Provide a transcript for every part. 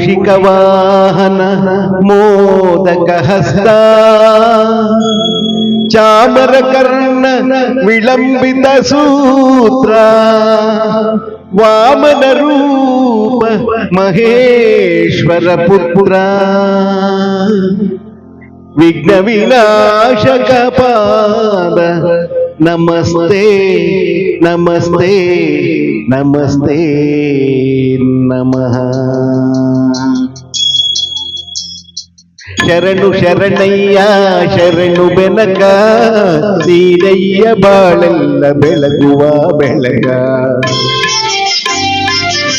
మూషికవాహన మోదకహస్త చామరకర్ణ విళంబిత సూత్ర వామన రూప మహేశ్వర పుత్ర విఘ్న వినాశక పాద ವಿನಾಶಕ ಪಾದ ನಮಸ್ತೆ ನಮಸ್ತೆ ನಮಸ್ತೆ ನಮಃ ಶರಣು ಶರಣಯ್ಯ ಶರಣು ಬೆನಕ ಸೀರಯ್ಯ ಬಾಳೆಲ್ಲ ಬೆಳಗುವ ಬೆಳಗ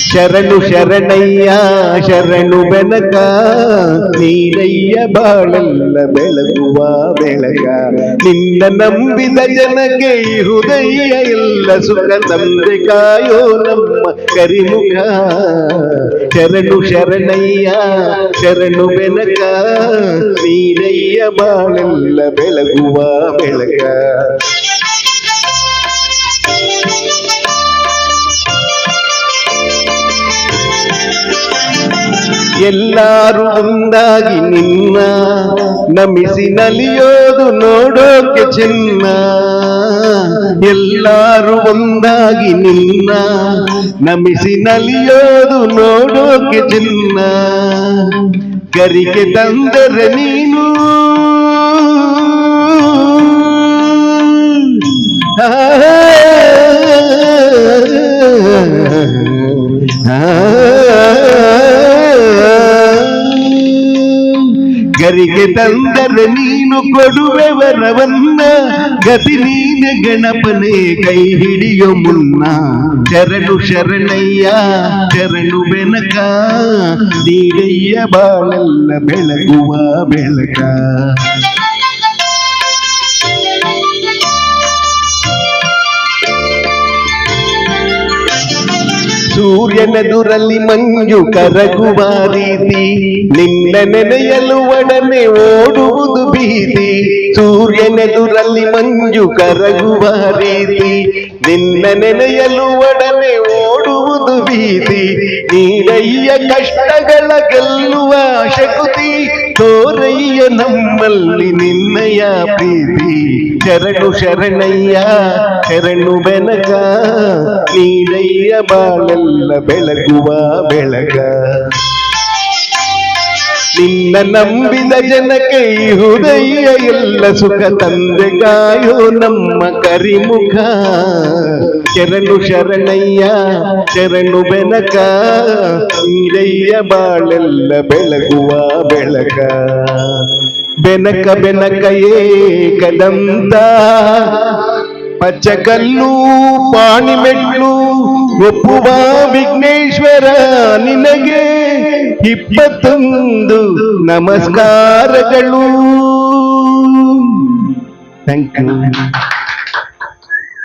ಶರಣು ಶರಣಯ್ಯ ಶರಣು ಬೆನಕ ನೀರಯ್ಯ ಬಾಳೆಲ್ಲ ಬೆಳಗುವ ಬೆಳಗ ನಿನ್ನ ನಂಬಿದ ಜನಕ್ಕೆ ಈ ಹೃದಯ ಎಲ್ಲ ಸುಖ ತಂದೆ ಕಾಯೋ ನಮ್ಮ ಕರಿಮುಖ ಶರಣು ಶರಣಯ್ಯ ಶರಣು ಬೆನಕ ನೀರಯ್ಯ ಬಾಳೆಲ್ಲ ಬೆಳಗುವ ಬೆಳಗ ಎಲ್ಲಾರು ಒಂದಾಗಿ ನಿನ್ನ ನಮಿಸಿ ನಲಿಯೋದು ನೋಡೋಕೆ ಚಿನ್ನ ಎಲ್ಲರೂ ಒಂದಾಗಿ ನಿನ್ನ ನಮಿಸಿ ನಲಿಯೋದು ನೋಡೋಕೆ ಚಿನ್ನ ಗರಿಗೆ ತಂದರೆ ನೀನು ಗರಿಗೆ ತಂದರೆ ನೀನು ಕೊಡುವೆ ವರವನ್ನ ಗತಿ ನೀನೆ ಗಣಪನೆ ಕೈ ಹಿಡಿಯೋ ಮುನ್ನ. ಶರಣು ಶರಣಯ್ಯ ಶರಣು ಬೆನಕ. ನೀರಯ್ಯ ಬಾಳೆಲ್ಲ ಬೆಳಗುವ ಬೆಳಕ. ಸೂರ್ಯನೆದುರಲ್ಲಿ ಮಂಜು ಕರಗುವ ರೀತಿ, ನಿನ್ನ ನೆನೆಯಲು ಒಡನೆ ಓಡುವುದು ಭೀತಿ. ಸೂರ್ಯನೆದುರಲ್ಲಿ ಮಂಜು ಕರಗುವ ರೀತಿ, ನಿನ್ನ ನೆನೆಯಲು ಒಡನೆ ಓಡುವುದು ಭೀತಿ. ನೀರಯ್ಯ ಕಷ್ಟಗಳ ಗೆಲ್ಲುವ ಶಕುತಿ ನಮ್ಮಲ್ಲಿ ನಿನ್ನಯ ಪ್ರೀತಿ. ಶರಣು ಶರಣಯ್ಯ ಶರಣು ಬೆನಕ ನೀರಯ್ಯ ಬಾಳೆಲ್ಲ ಬೆಳಗುವ ಬೆಳಗ. ನಿನ್ನ ನಂಬಿದ ಜನಕ್ಕೆ ಈ ಹೃದಯ ಎಲ್ಲ ಸುಖ ತಂದೆ ಕಾಯೋ ನಮ್ಮ ಕರಿಮುಖ ಶರಣು ಶರಣಯ್ಯ ಶರಣು ಬೆನಕ ನೀರಯ್ಯ ಬಾಳೆಲ್ಲ ಬೆಳಗುವ ಬೆಳಗ ಬೆನಕ ಬೆನಕ ಏಕದಂತ ಪಚ್ಚಕಲ್ಲು ಪಾಣಿಮೆಟ್ಲು ಒಪ್ಪುವ ವಿಘ್ನೇಶ್ವರ ನಿನಗೆ ಇಪ್ಪತ್ತೊಂದು ನಮಸ್ಕಾರಗಳು. Thank you